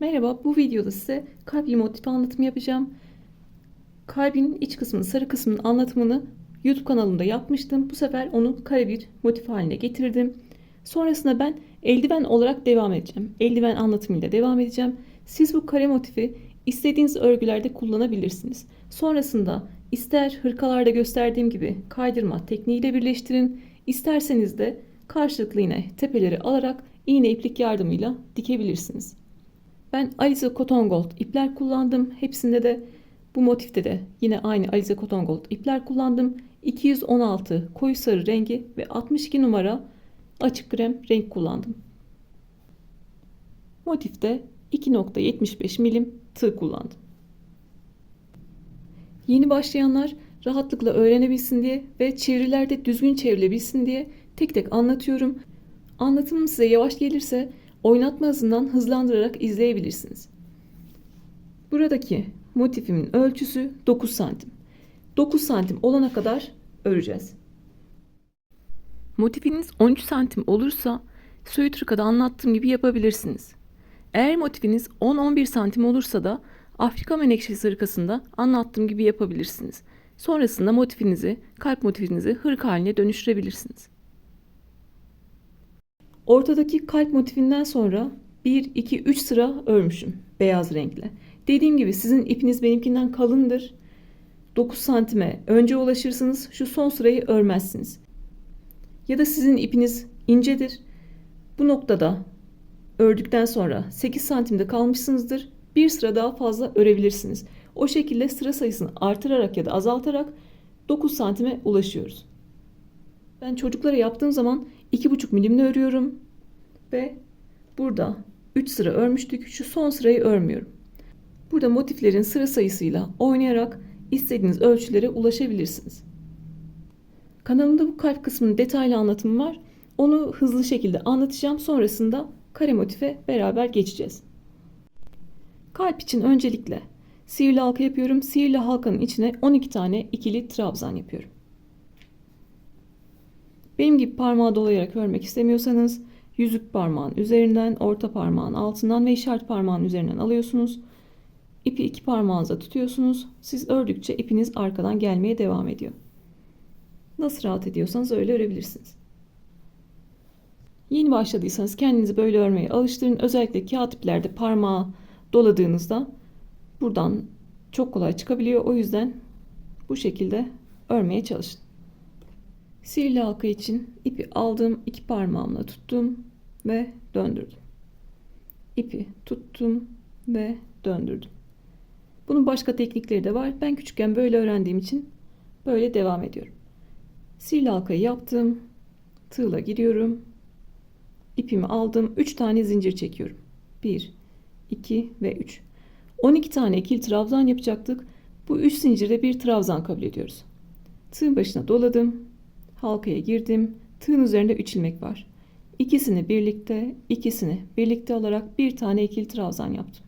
Merhaba, bu videoda size kalpli motif anlatımı yapacağım. Kalbin iç kısmını, sarı kısmının anlatımını YouTube kanalımda yapmıştım. Bu sefer onu kare bir motif haline getirdim. Sonrasında ben eldiven olarak devam edeceğim. Eldiven anlatımıyla devam edeceğim. Siz bu kare motifi istediğiniz örgülerde kullanabilirsiniz. Sonrasında ister hırkalarda gösterdiğim gibi kaydırma tekniğiyle birleştirin. İsterseniz de karşılıklı yine tepeleri alarak iğne iplik yardımıyla dikebilirsiniz. Ben Alize Cotton Gold ipler kullandım. Hepsinde de bu motifte de yine aynı Alize Cotton Gold ipler kullandım. 216 koyu sarı rengi ve 62 numara açık krem renk kullandım. Motifte 2.75 milim tığ kullandım. Yeni başlayanlar rahatlıkla öğrenebilsin diye ve çevirilerde düzgün çevrilebilsin diye tek tek anlatıyorum. Anlatımım size yavaş gelirse oynatma hızından hızlandırarak izleyebilirsiniz. Buradaki motifimin ölçüsü 9 santim. 9 santim olana kadar öreceğiz. Motifiniz 13 santim olursa Söğüt Rıka'da anlattığım gibi yapabilirsiniz. Eğer motifiniz 10-11 santim olursa da Afrika menekşesi hırkasında anlattığım gibi yapabilirsiniz. Sonrasında motifinizi, kalp motifinizi hırka haline dönüştürebilirsiniz. Ortadaki kalp motifinden sonra 1, 2, 3 sıra örmüşüm beyaz renkle. Dediğim gibi sizin ipiniz benimkinden kalındır. 9 santime önce ulaşırsınız şu son sırayı örmezsiniz. Ya da sizin ipiniz incedir. Bu noktada ördükten sonra 8 santimde kalmışsınızdır. Bir sıra daha fazla örebilirsiniz. O şekilde sıra sayısını artırarak ya da azaltarak 9 santime ulaşıyoruz. Ben çocuklara yaptığım zaman 2,5 milimle örüyorum. Ve burada 3 sıra örmüştük. Şu son sırayı örmüyorum. Burada motiflerin sıra sayısıyla oynayarak istediğiniz ölçülere ulaşabilirsiniz. Kanalımda bu kalp kısmının detaylı anlatımı var. Onu hızlı şekilde anlatacağım. Sonrasında kare motife beraber geçeceğiz. Kalp için öncelikle sihirli halka yapıyorum. Sihirli halkanın içine 12 tane ikili trabzan yapıyorum. Benim gibi parmağı dolayarak örmek istemiyorsanız yüzük parmağın üzerinden, orta parmağın altından ve işaret parmağın üzerinden alıyorsunuz. İpi iki parmağınıza tutuyorsunuz. Siz ördükçe ipiniz arkadan gelmeye devam ediyor. Nasıl rahat ediyorsanız öyle örebilirsiniz. Yeni başladıysanız kendinizi böyle örmeye alıştırın. Özellikle kağıt iplerde parmağı doladığınızda buradan çok kolay çıkabiliyor. O yüzden bu şekilde örmeye çalışın. Sihirli halka için ipi aldım, iki parmağımla tuttum ve döndürdüm. İpi tuttum ve döndürdüm. Bunun başka teknikleri de var. Ben küçükken böyle öğrendiğim için böyle devam ediyorum. Sihirli halkayı yaptım. Tığla giriyorum. İpimi aldım. 3 tane zincir çekiyorum. 1, 2 ve 3. 12 tane ikili trabzan yapacaktık. Bu 3 zincirde bir trabzan kabul ediyoruz. Tığın başına doladım halkaya girdim. Tığın üzerinde 3 ilmek var. İkisini birlikte, ikisini birlikte alarak bir tane ikili trabzan yaptım.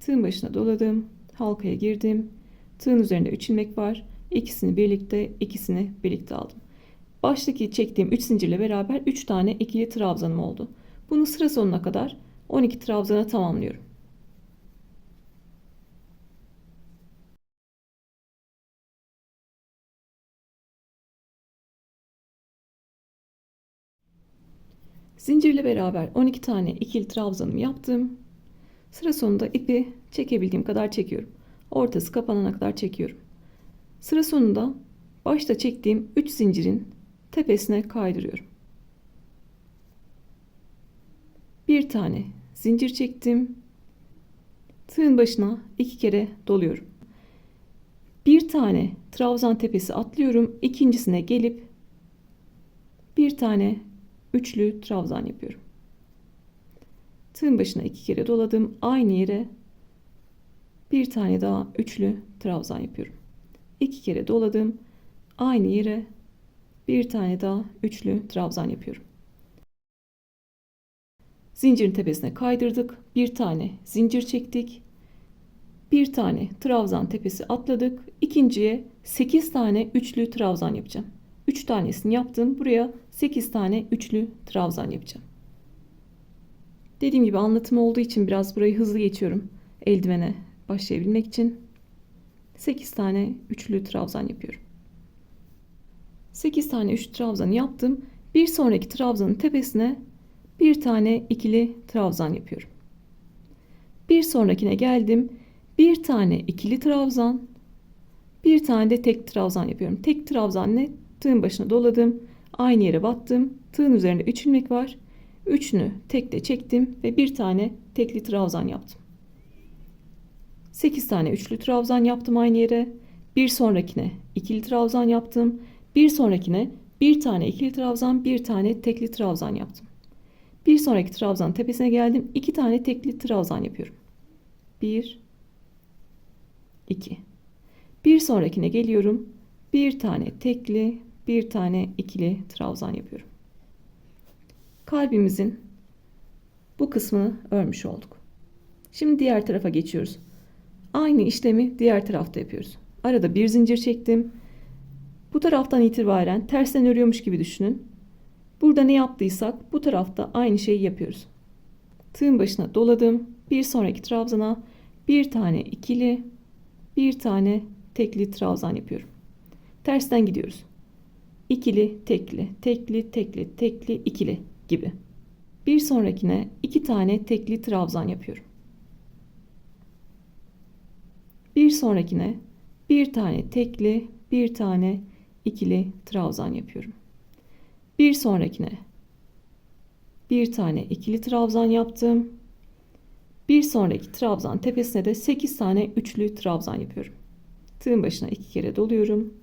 Tığın başına doladım. Halkaya girdim. Tığın üzerinde 3 ilmek var. İkisini birlikte, ikisini birlikte aldım. Baştaki çektiğim 3 zincirle beraber 3 tane ikili trabzanım oldu. Bunu sıra sonuna kadar 12 trabzana tamamlıyorum. Zincirle beraber 12 tane ikili trabzanımı yaptım. Sıra sonunda ipi çekebildiğim kadar çekiyorum. Ortası kapanana kadar çekiyorum. Sıra sonunda başta çektiğim 3 zincirin tepesine kaydırıyorum. Bir tane zincir çektim. Tığın başına iki kere doluyorum. Bir tane trabzan tepesi atlıyorum. İkincisine gelip bir tane üçlü trabzan yapıyorum. Tığın başına iki kere doladım. Aynı yere bir tane daha üçlü trabzan yapıyorum. İki kere doladım. Aynı yere bir tane daha üçlü trabzan yapıyorum. Zincirin tepesine kaydırdık. Bir tane zincir çektik. Bir tane trabzan tepesi atladık. İkinciye 8 tane üçlü trabzan yapacağım. 3 tanesini yaptım. Buraya 8 tane üçlü trabzan yapacağım. Dediğim gibi anlatım olduğu için biraz burayı hızlı geçiyorum. Eldivene başlayabilmek için 8 tane üçlü trabzan yapıyorum. 8 tane üçlü trabzan yaptım. Bir sonraki trabzanın tepesine bir tane ikili trabzan yapıyorum. Bir sonrakine geldim. Bir tane ikili trabzan, bir tane de tek trabzan yapıyorum. Tek trabzan ne? Tığın başına doladım. Aynı yere battım. Tığın üzerinde 3 ilmek var. Üçünü tekle çektim ve bir tane tekli trabzan yaptım. 8 tane üçlü trabzan yaptım aynı yere. Bir sonrakine ikili trabzan yaptım. Bir sonrakine bir tane ikili trabzan, bir tane tekli trabzan yaptım. Bir sonraki trabzan tepesine geldim. iki tane tekli trabzan yapıyorum. 1 2 Bir sonrakine geliyorum. Bir tane tekli, bir tane ikili trabzan yapıyorum. Kalbimizin bu kısmını örmüş olduk. Şimdi diğer tarafa geçiyoruz. Aynı işlemi diğer tarafta yapıyoruz. Arada bir zincir çektim. Bu taraftan itibaren tersten örüyormuş gibi düşünün. Burada ne yaptıysak bu tarafta aynı şeyi yapıyoruz. Tığın başına doladım. Bir sonraki trabzana bir tane ikili, bir tane tekli trabzan yapıyorum. Tersten gidiyoruz. İkili, tekli, tekli, tekli, tekli, ikili gibi. Bir sonrakine iki tane tekli trabzan yapıyorum. Bir sonrakine bir tane tekli, bir tane ikili trabzan yapıyorum. Bir sonrakine bir tane ikili trabzan yaptım. Bir sonraki trabzan tepesine de 8 tane üçlü trabzan yapıyorum. Tığın başına iki kere doluyorum.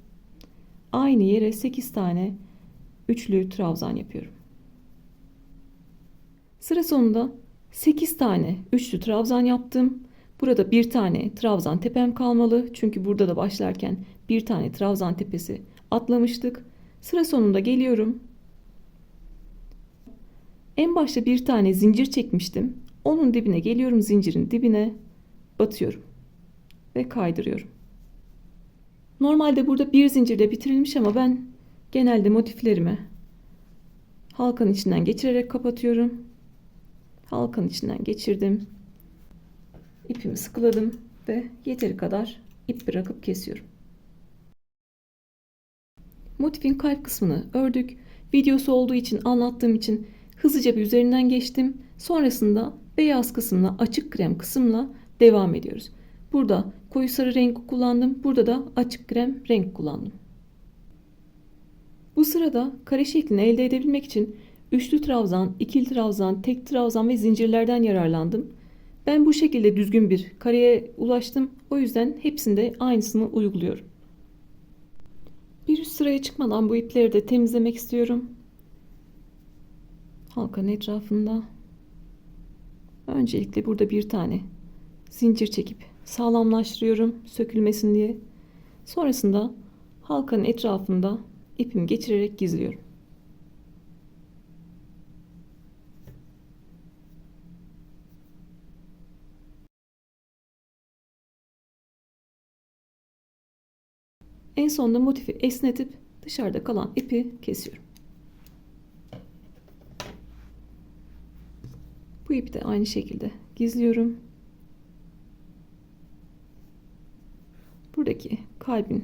Aynı yere 8 tane üçlü trabzan yapıyorum. Sıra sonunda 8 tane üçlü trabzan yaptım. Burada bir tane trabzan tepem kalmalı. Çünkü burada da başlarken bir tane trabzan tepesi atlamıştık. Sıra sonunda geliyorum. En başta bir tane zincir çekmiştim. Onun dibine geliyorum zincirin dibine batıyorum ve kaydırıyorum. Normalde burada bir zincirle bitirilmiş ama ben genelde motiflerimi halkanın içinden geçirerek kapatıyorum. Halkanın içinden geçirdim. İpimi sıkıladım ve yeteri kadar ip bırakıp kesiyorum. Motifin kalp kısmını ördük. Videosu olduğu için anlattığım için hızlıca bir üzerinden geçtim. Sonrasında beyaz kısımla açık krem kısımla devam ediyoruz. Burada koyu sarı renk kullandım. Burada da açık krem renk kullandım. Bu sırada kare şeklini elde edebilmek için üçlü trabzan, ikili trabzan, tek trabzan ve zincirlerden yararlandım. Ben bu şekilde düzgün bir kareye ulaştım. O yüzden hepsinde aynısını uyguluyorum. Bir üst sıraya çıkmadan bu ipleri de temizlemek istiyorum. Halkanın etrafında. Öncelikle burada bir tane zincir çekip sağlamlaştırıyorum sökülmesin diye. Sonrasında halkanın etrafında ipimi geçirerek gizliyorum. En sonunda motifi esnetip dışarıda kalan ipi kesiyorum. Bu ipi de aynı şekilde gizliyorum. Buradaki kalbin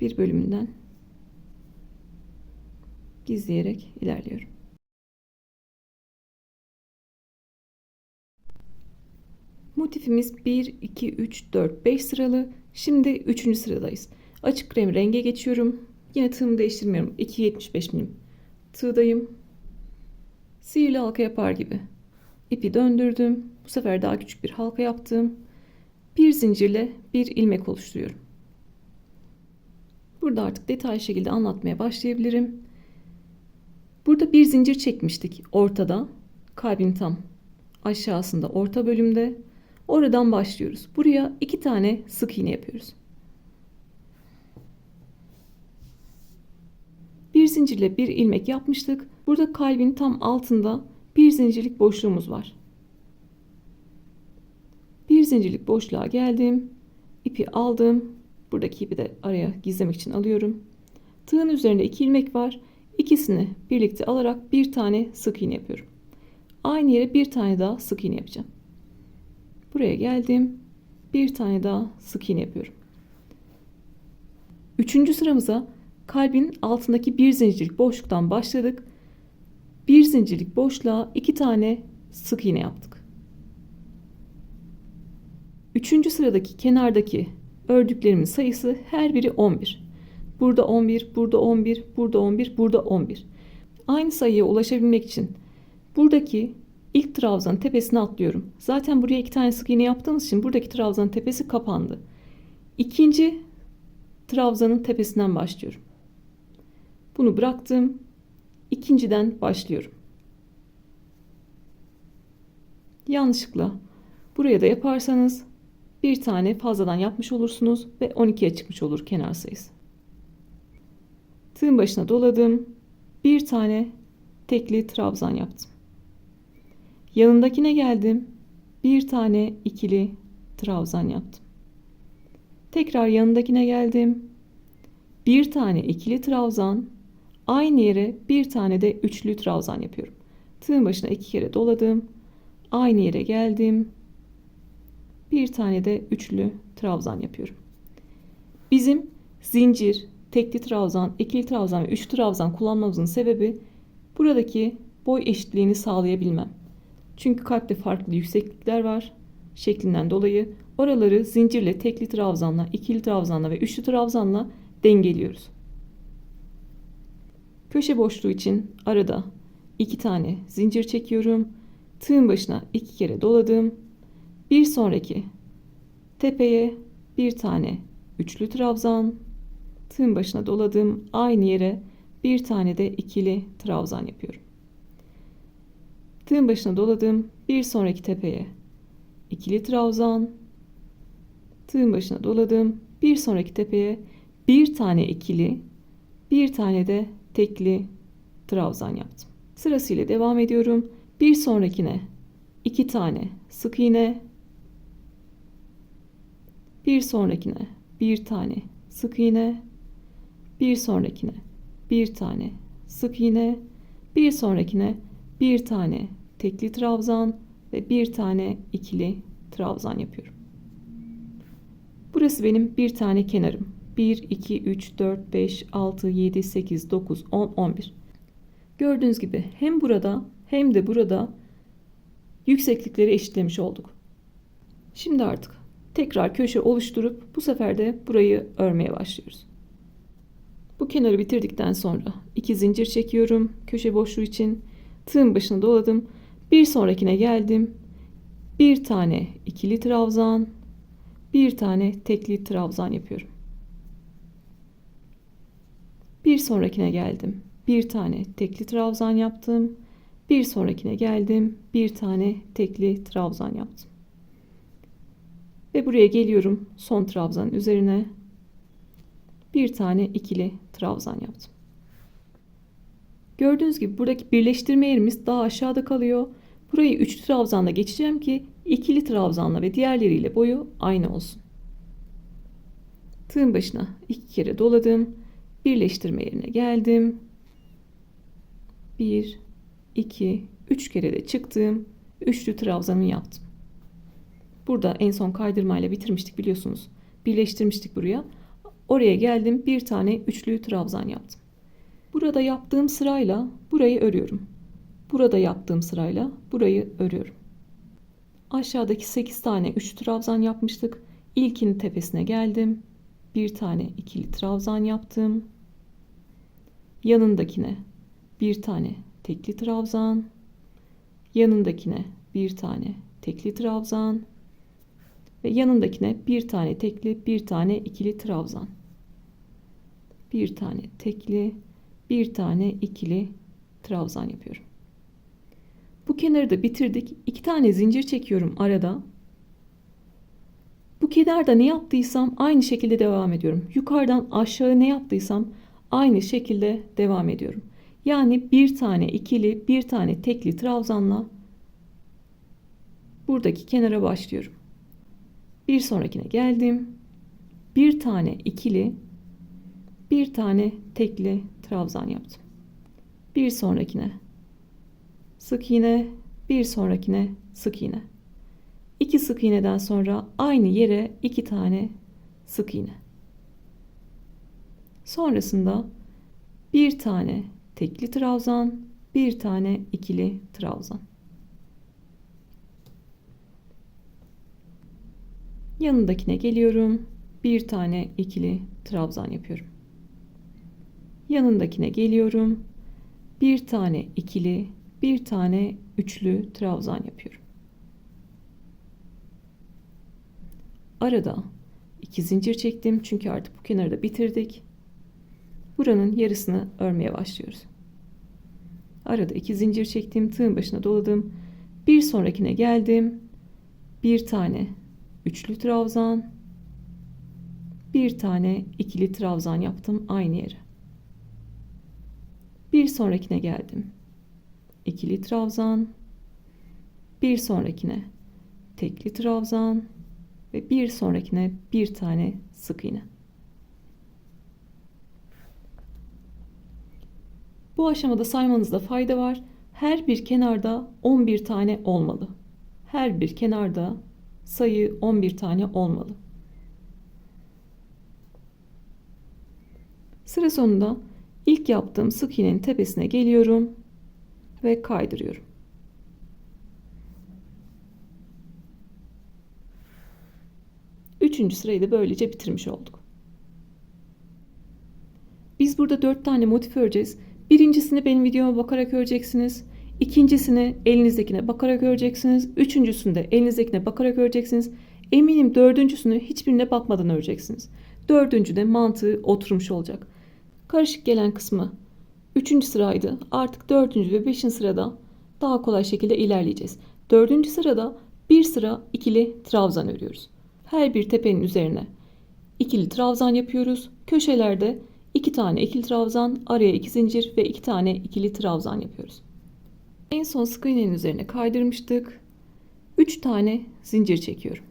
bir bölümünden gizleyerek ilerliyorum. Motifimiz 1, 2, 3, 4, 5 sıralı. Şimdi 3. sıradayız. Açık krem renge geçiyorum. Yine tığımı değiştirmiyorum. 2.75 milim tığdayım. Sihirli halka yapar gibi. İpi döndürdüm. Bu sefer daha küçük bir halka yaptım. Bir zincirle bir ilmek oluşturuyorum. Burada artık detaylı şekilde anlatmaya başlayabilirim. Burada bir zincir çekmiştik ortada. Kalbin tam aşağısında orta bölümde. Oradan başlıyoruz. Buraya iki tane sık iğne yapıyoruz. Bir zincirle bir ilmek yapmıştık. Burada kalbin tam altında bir zincirlik boşluğumuz var. Bir zincirlik boşluğa geldim. İpi aldım. Buradaki ipi de araya gizlemek için alıyorum. Tığın üzerinde iki ilmek var. İkisini birlikte alarak bir tane sık iğne yapıyorum. Aynı yere bir tane daha sık iğne yapacağım. Buraya geldim. Bir tane daha sık iğne yapıyorum. Üçüncü sıramıza kalbin altındaki bir zincirlik boşluktan başladık. Bir zincirlik boşluğa iki tane sık iğne yaptık. Üçüncü sıradaki kenardaki ördüklerimin sayısı her biri 11. Burada 11, burada 11, burada 11, burada 11. Aynı sayıya ulaşabilmek için buradaki ilk trabzanın tepesine atlıyorum. Zaten buraya iki tane sık iğne yaptığımız için buradaki trabzanın tepesi kapandı. İkinci trabzanın tepesinden başlıyorum. Bunu bıraktım. İkinciden başlıyorum. Yanlışlıkla buraya da yaparsanız bir tane fazladan yapmış olursunuz ve 12'ye çıkmış olur kenar sayısı. Tığın başına doladım. Bir tane tekli trabzan yaptım. Yanındakine geldim. Bir tane ikili trabzan yaptım. Tekrar yanındakine geldim. Bir tane ikili trabzan, aynı yere bir tane de üçlü trabzan yapıyorum. Tığın başına iki kere doladım. Aynı yere geldim. Bir tane de üçlü trabzan yapıyorum. Bizim zincir, tekli trabzan, ikili trabzan ve üçlü trabzan kullanmamızın sebebi buradaki boy eşitliğini sağlayabilmem. Çünkü kalpte farklı yükseklikler var şeklinden dolayı oraları zincirle tekli trabzanla, ikili trabzanla ve üçlü trabzanla dengeliyoruz. Köşe boşluğu için arada iki tane zincir çekiyorum. Tığın başına iki kere doladım. Bir sonraki tepeye bir tane üçlü trabzan, tığın başına doladım. Aynı yere bir tane de ikili trabzan yapıyorum. Tığın başına doladım. Bir sonraki tepeye ikili trabzan, tığın başına doladım. Bir sonraki tepeye bir tane ikili, bir tane de tekli trabzan yaptım. Sırasıyla devam ediyorum. Bir sonrakine iki tane sık iğne, bir sonrakine bir tane sık iğne, bir sonrakine bir tane sık iğne, bir sonrakine bir tane tekli trabzan ve bir tane ikili trabzan yapıyorum. Burası benim bir tane kenarım. 1, 2, 3, 4, 5, 6, 7, 8, 9, 10, 11. Gördüğünüz gibi hem burada hem de burada yükseklikleri eşitlemiş olduk. Şimdi artık tekrar köşe oluşturup bu sefer de burayı örmeye başlıyoruz. Bu kenarı bitirdikten sonra iki zincir çekiyorum köşe boşluğu için. Tığın başına doladım. Bir sonrakine geldim. Bir tane ikili trabzan, bir tane tekli trabzan yapıyorum. Bir sonrakine geldim. Bir tane tekli trabzan yaptım. Bir sonrakine geldim. Bir tane tekli trabzan yaptım. Ve buraya geliyorum son trabzanın üzerine. Bir tane ikili trabzan yaptım. Gördüğünüz gibi buradaki birleştirme yerimiz daha aşağıda kalıyor. Burayı üçlü trabzanla geçeceğim ki ikili trabzanla ve diğerleriyle boyu aynı olsun. Tığın başına iki kere doladım. Birleştirme yerine geldim. Bir, iki, üç kere de çıktım. Üçlü trabzanımı yaptım. Burada en son kaydırmayla bitirmiştik biliyorsunuz. Birleştirmiştik buraya. Oraya geldim. Bir tane üçlü trabzan yaptım. Burada yaptığım sırayla burayı örüyorum. Burada yaptığım sırayla burayı örüyorum. Aşağıdaki 8 tane 3 trabzan yapmıştık. İlkinin tepesine geldim. Bir tane ikili trabzan yaptım. Yanındakine bir tane tekli trabzan. Yanındakine bir tane tekli trabzan. Ve yanındakine bir tane tekli, bir tane ikili trabzan. Bir tane tekli, bir tane ikili trabzan yapıyorum. Bu kenarı da bitirdik. İki tane zincir çekiyorum arada. Bu kenarda ne yaptıysam aynı şekilde devam ediyorum. Yukarıdan aşağı ne yaptıysam aynı şekilde devam ediyorum. Yani bir tane ikili, bir tane tekli trabzanla buradaki kenara başlıyorum. Bir sonrakine geldim. Bir tane ikili, bir tane tekli trabzan yaptım. Bir sonrakine sık iğne, bir sonrakine sık iğne. 2 sık iğneden sonra aynı yere 2 tane sık iğne. Sonrasında bir tane tekli trabzan, bir tane ikili trabzan. Yanındakine geliyorum. Bir tane ikili trabzan yapıyorum. Yanındakine geliyorum. Bir tane ikili, bir tane üçlü trabzan yapıyorum. Arada iki zincir çektim çünkü artık bu kenarı da bitirdik. Buranın yarısını örmeye başlıyoruz. Arada iki zincir çektim, tığın başına doladım. Bir sonrakine geldim. Bir tane üçlü trabzan, bir tane ikili trabzan yaptım aynı yere. Bir sonrakine geldim. İkili trabzan, bir sonrakine tekli trabzan ve bir sonrakine bir tane sık iğne. Bu aşamada saymanızda fayda var. Her bir kenarda 11 tane olmalı. Her bir kenarda sayı 11 tane olmalı. Sıra sonunda ilk yaptığım sık iğnenin tepesine geliyorum ve kaydırıyorum. Üçüncü sırayı da böylece bitirmiş olduk. Biz burada dört tane motif öreceğiz. Birincisini benim videoma bakarak öreceksiniz. İkincisini elinizdekine bakarak öreceksiniz. Üçüncüsünü de elinizdekine bakarak öreceksiniz. Eminim dördüncüsünü hiçbirine bakmadan öreceksiniz. Dördüncü de mantığı oturmuş olacak. Karışık gelen kısmı üçüncü sıraydı. Artık dördüncü ve beşinci sırada daha kolay şekilde ilerleyeceğiz. Dördüncü sırada bir sıra ikili trabzan örüyoruz. Her bir tepenin üzerine ikili trabzan yapıyoruz. Köşelerde iki tane ikili trabzan, araya iki zincir ve iki tane ikili trabzan yapıyoruz. En son sık iğnenin üzerine kaydırmıştık. 3 tane zincir çekiyorum.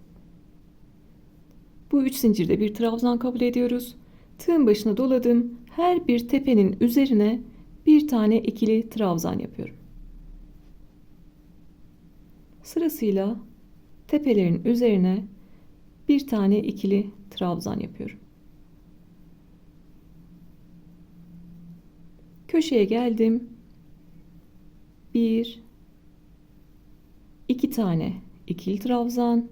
Bu 3 zincirde bir trabzan kabul ediyoruz. Tığın başına doladım. Her bir tepenin üzerine bir tane ikili trabzan yapıyorum. Sırasıyla tepelerin üzerine bir tane ikili trabzan yapıyorum. Köşeye geldim. Bir, iki tane ikili trabzan,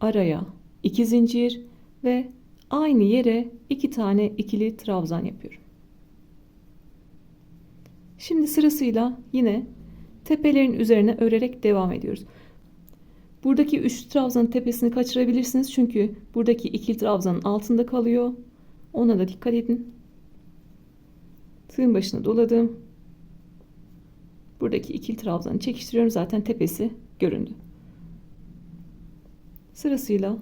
araya iki zincir ve aynı yere iki tane ikili trabzan yapıyorum. Şimdi sırasıyla yine tepelerin üzerine örerek devam ediyoruz. Buradaki üç trabzanın tepesini kaçırabilirsiniz çünkü buradaki ikili trabzanın altında kalıyor. Ona da dikkat edin. Tığın başına doladım. Buradaki ikili trabzanı çekiştiriyorum. Zaten tepesi göründü. Sırasıyla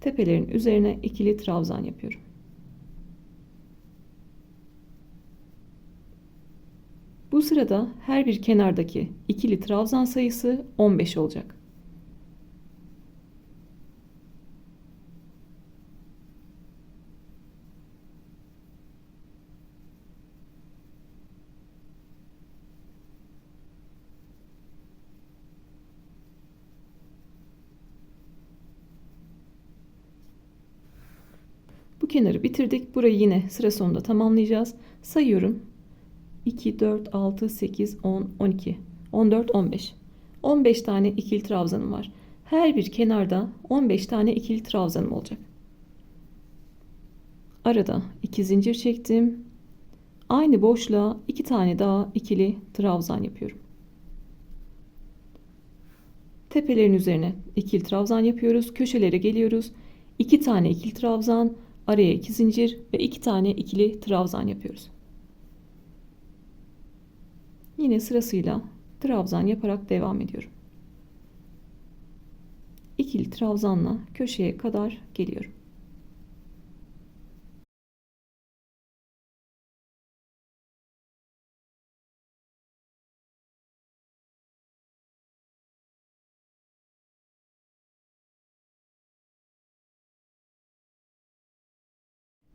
tepelerin üzerine ikili trabzan yapıyorum. Bu sırada her bir kenardaki ikili trabzan sayısı 15 olacak. Bu kenarı bitirdik. Burayı yine sıra sonunda tamamlayacağız. Sayıyorum. 2, 4, 6, 8, 10, 12, 14, 15. 15 tane ikili trabzanım var. Her bir kenarda 15 tane ikili trabzanım olacak. Arada 2 zincir çektim. Aynı boşluğa 2 tane daha ikili trabzan yapıyorum. Tepelerin üzerine ikili trabzan yapıyoruz. Köşelere geliyoruz. 2 tane ikili trabzan, araya 2 zincir ve 2 tane ikili trabzan yapıyoruz. Yine sırasıyla trabzan yaparak devam ediyorum. İkili trabzanla köşeye kadar geliyorum.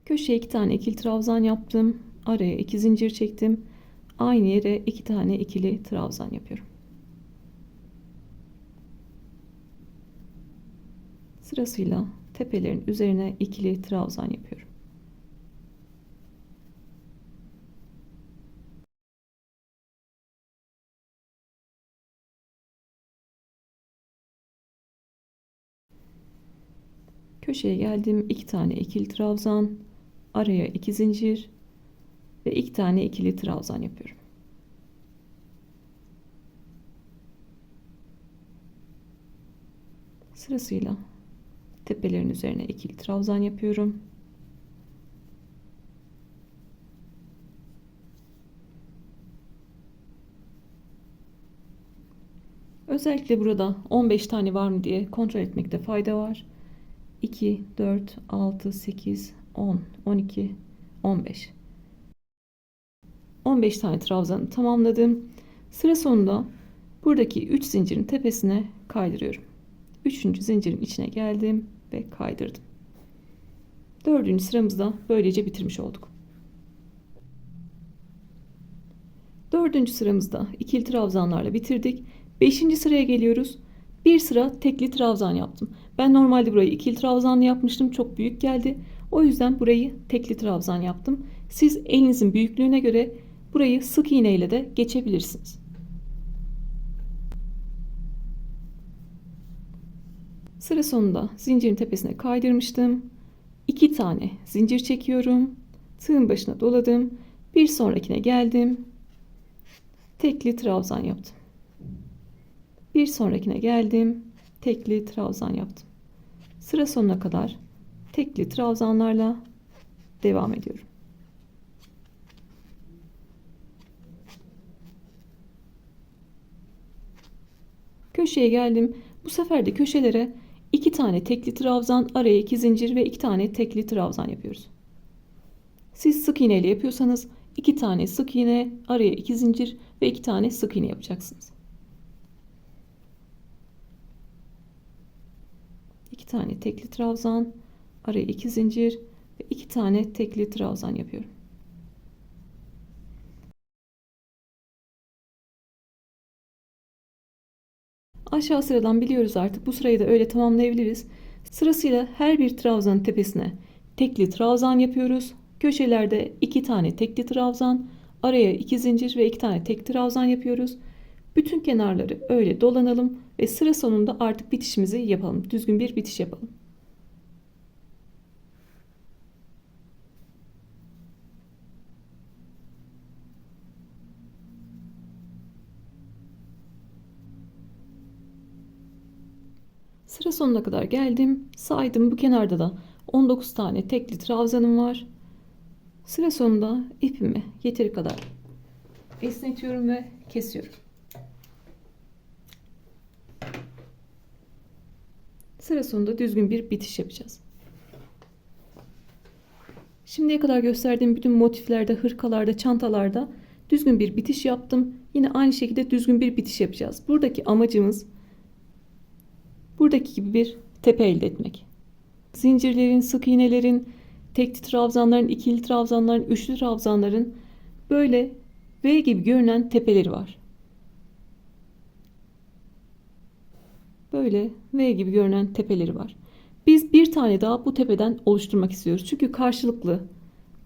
Köşeye iki tane ikili trabzan yaptım. Araya iki zincir çektim. Aynı yere iki tane ikili trabzan yapıyorum. Sırasıyla tepelerin üzerine ikili trabzan yapıyorum. Köşeye geldim. iki tane ikili trabzan araya iki zincir ve iki tane ikili trabzan yapıyorum. Sırasıyla tepelerin üzerine ikili trabzan yapıyorum. Özellikle burada 15 tane var mı diye kontrol etmekte fayda var. 2, 4, 6, 8, 10, 12, 15. 15 tane trabzanı tamamladım. Sıra sonunda buradaki 3 zincirin tepesine kaydırıyorum. 3. zincirin içine geldim ve kaydırdım. 4. sıramızda böylece bitirmiş olduk. 4. sıramızda ikili trabzanlarla bitirdik. 5. sıraya geliyoruz. Bir sıra tekli trabzan yaptım. Ben normalde burayı ikili trabzanlı yapmıştım. Çok büyük geldi. O yüzden burayı tekli trabzan yaptım. Siz elinizin büyüklüğüne göre burayı sık iğne ile de geçebilirsiniz. Sıra sonunda zincirin tepesine kaydırmıştım. 2 tane zincir çekiyorum. Tığın başına doladım. Bir sonrakine geldim. Tekli trabzan yaptım. Bir sonrakine geldim. Tekli trabzan yaptım. Sıra sonuna kadar tekli trabzanlarla devam ediyorum. Köşeye geldim. Bu sefer de köşelere iki tane tekli trabzan, araya iki zincir ve iki tane tekli trabzan yapıyoruz. Siz sık iğne ile yapıyorsanız iki tane sık iğne, araya iki zincir ve iki tane sık iğne yapacaksınız. iki tane tekli trabzan, araya iki zincir ve iki tane tekli trabzan yapıyorum. Aşağı sıradan biliyoruz artık bu sırayı da öyle tamamlayabiliriz. Sırasıyla her bir trabzanın tepesine tekli trabzan yapıyoruz. Köşelerde iki tane tekli trabzan, araya iki zincir ve iki tane tek trabzan yapıyoruz. Bütün kenarları öyle dolanalım ve sıra sonunda artık bitişimizi yapalım. Düzgün bir bitiş yapalım. Sıra sonuna kadar geldim. Saydım bu kenarda da 19 tane tekli trabzanım var. Sıra sonunda ipimi yeteri kadar esnetiyorum ve kesiyorum. Sıra sonunda düzgün bir bitiş yapacağız. Şimdiye kadar gösterdiğim bütün motiflerde, hırkalarda, çantalarda düzgün bir bitiş yaptım. Yine aynı şekilde düzgün bir bitiş yapacağız. Buradaki amacımız buradaki gibi bir tepe elde etmek. Zincirlerin, sık iğnelerin, tekli trabzanların, ikili trabzanların, üçlü trabzanların böyle V gibi görünen tepeleri var. böyle V gibi görünen tepeleri var. Biz bir tane daha bu tepeden oluşturmak istiyoruz. Çünkü karşılıklı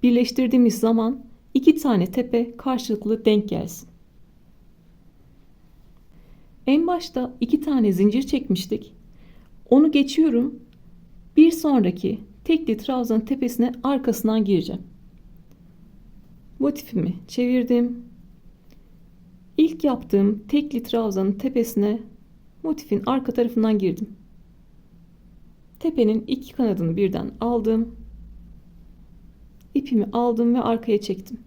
birleştirdiğimiz zaman iki tane tepe karşılıklı denk gelsin. En başta iki tane zincir çekmiştik. Onu geçiyorum. Bir sonraki tekli trabzanın tepesine arkasından gireceğim. Motifimi çevirdim. İlk yaptığım tekli trabzanın tepesine motifin arka tarafından girdim. Tepenin iki kanadını birden aldım. İpimi aldım ve arkaya çektim.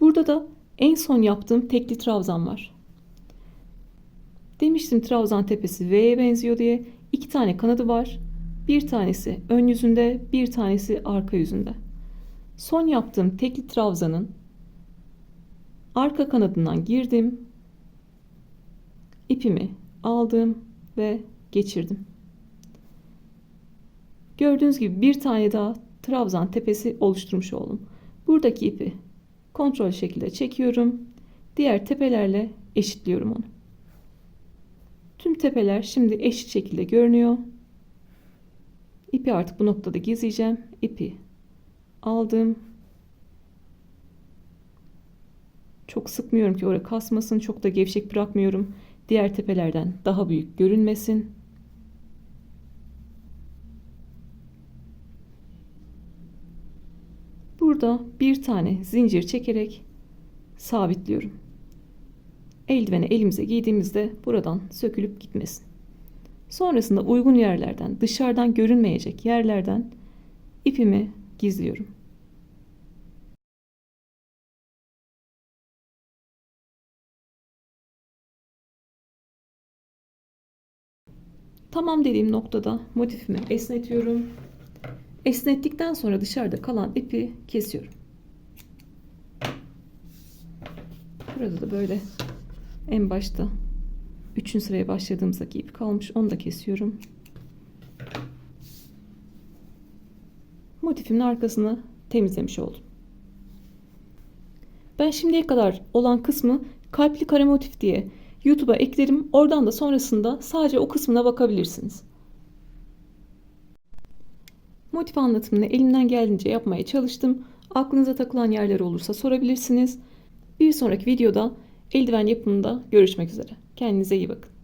Burada da en son yaptığım tekli trabzan var. Demiştim trabzan tepesi V'ye benziyor diye. iki tane kanadı var. Bir tanesi ön yüzünde, bir tanesi arka yüzünde. Son yaptığım tekli trabzanın arka kanadından girdim ipimi aldım ve geçirdim. Gördüğünüz gibi bir tane daha trabzan tepesi oluşturmuş oldum. Buradaki ipi kontrol şekilde çekiyorum. Diğer tepelerle eşitliyorum onu. Tüm tepeler şimdi eşit şekilde görünüyor. İpi artık bu noktada gizleyeceğim. İpi aldım. Çok sıkmıyorum ki oraya kasmasın. Çok da gevşek bırakmıyorum. Diğer tepelerden daha büyük görünmesin. Burada bir tane zincir çekerek sabitliyorum. Eldiveni elimize giydiğimizde buradan sökülüp gitmesin. Sonrasında uygun yerlerden, dışarıdan görünmeyecek yerlerden ipimi gizliyorum. Tamam dediğim noktada motifimi esnetiyorum. Esnettikten sonra dışarıda kalan ipi kesiyorum. Burada da böyle en başta 3. sıraya başladığımızdaki ip kalmış. Onu da kesiyorum. Motifimin arkasını temizlemiş oldum. Ben şimdiye kadar olan kısmı kalpli kare motif diye YouTube'a eklerim. Oradan da sonrasında sadece o kısmına bakabilirsiniz. Motif anlatımını elimden geldiğince yapmaya çalıştım. Aklınıza takılan yerler olursa sorabilirsiniz. Bir sonraki videoda eldiven yapımında görüşmek üzere. Kendinize iyi bakın.